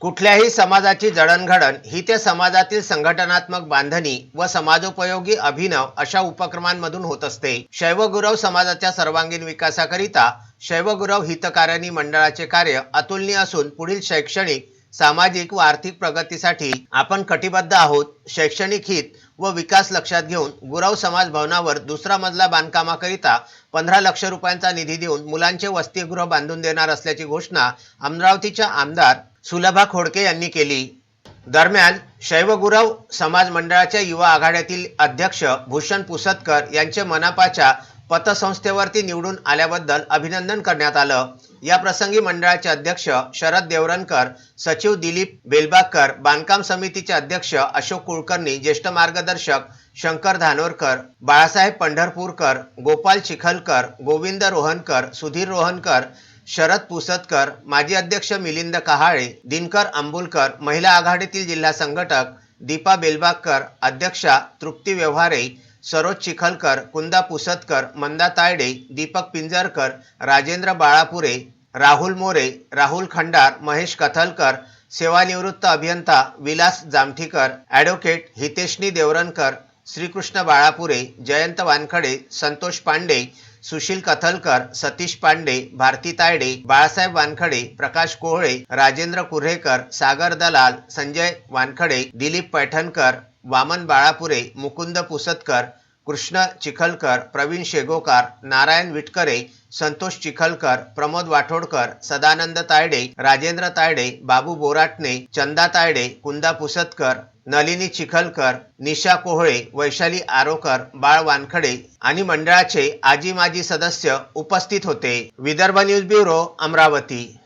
कुठल्याही समाजाची जडणघडण ही त्या समाजातील संघटनात्मक बांधणी व समाजोपयोगी अभिनव अशा उपक्रमांमधून होत असते. शैवगुरव समाजाच्या सर्वांगीण विकासाकरिता शैवगुरव हितकारिणी मंडळाचे कार्य अतुलनीय असून पुढील शैक्षणिक सामाजिक व आर्थिक प्रगतीसाठी आपण कटिबद्ध आहोत. शैक्षणिक हित व विकास लक्षात घेऊन गुरव समाज भवनावर दुसरा मजला बांधकामाकरिता पंधरा लक्ष रुपयांचा निधी देऊन मुलांचे वसतिगृह बांधून देणार असल्याची घोषणा अमरावतीच्या आमदार सुलभा खोडके यांनी केली. दरम्यान शैवगुरव समाज मंडळाच्या युवा आघाड्यातील अध्यक्ष भूषण पुसतकर यांचे मनापाच्या पतसंस्थेवरती निवडून आल्याबद्दल अभिनंदन करण्यात आलं. या प्रसंगी मंडळाचे अध्यक्ष शरद देवरणकर सचिव दिलीप बेलबागकर बांधकाम समितीचे अध्यक्ष अशोक कुलकर्णी ज्येष्ठ मार्गदर्शक शंकर धानोरकर बाळासाहेब पंढरपूरकर गोपाल चिखलकर गोविंद रोहनकर सुधीर रोहनकर शरद पुसतकर माजी अध्यक्ष मिलिंद कहाळे दिनकर अंबुलकर महिला आघाडीतील जिल्हा संघटक दीपा बेलबागकर अध्यक्षा तृप्ती व्यवहारे सरोज चिखलकर कुंदा पुसतकर मंदा तायडे दीपक पिंजरकर राजेंद्र बाळापुरे राहुल मोरे राहुल खंडार महेश कथलकर सेवानिवृत्त अभियंता विलास जामठीकर ॲडव्होकेट हितेशनी देवरणकर श्रीकृष्ण बाळापुरे जयंत वानखडे संतोष पांडे सुशील कथलकर सतीश पांडे भारती तायडे बाळासाहेब वानखडे प्रकाश कोहळे राजेंद्र कुर्हेकर सागर दलाल संजय वानखडे दिलीप पैठणकर वामन बाळापुरे मुकुंद पुसतकर कृष्ण चिखलकर प्रवीण शेगोकार नारायण विटकरे संतोष चिखलकर प्रमोद वाठोडकर सदानंद तायडे राजेंद्र तायडे बाबू बोराटणे चंदा तायडे कुंदा पुसतकर नलिनी चिखलकर निशा कोहळे वैशाली आरोकर बाळ वानखडे आणि मंडळाचे आजी माजी सदस्य उपस्थित होते. Vidarbha news bureau Amravati.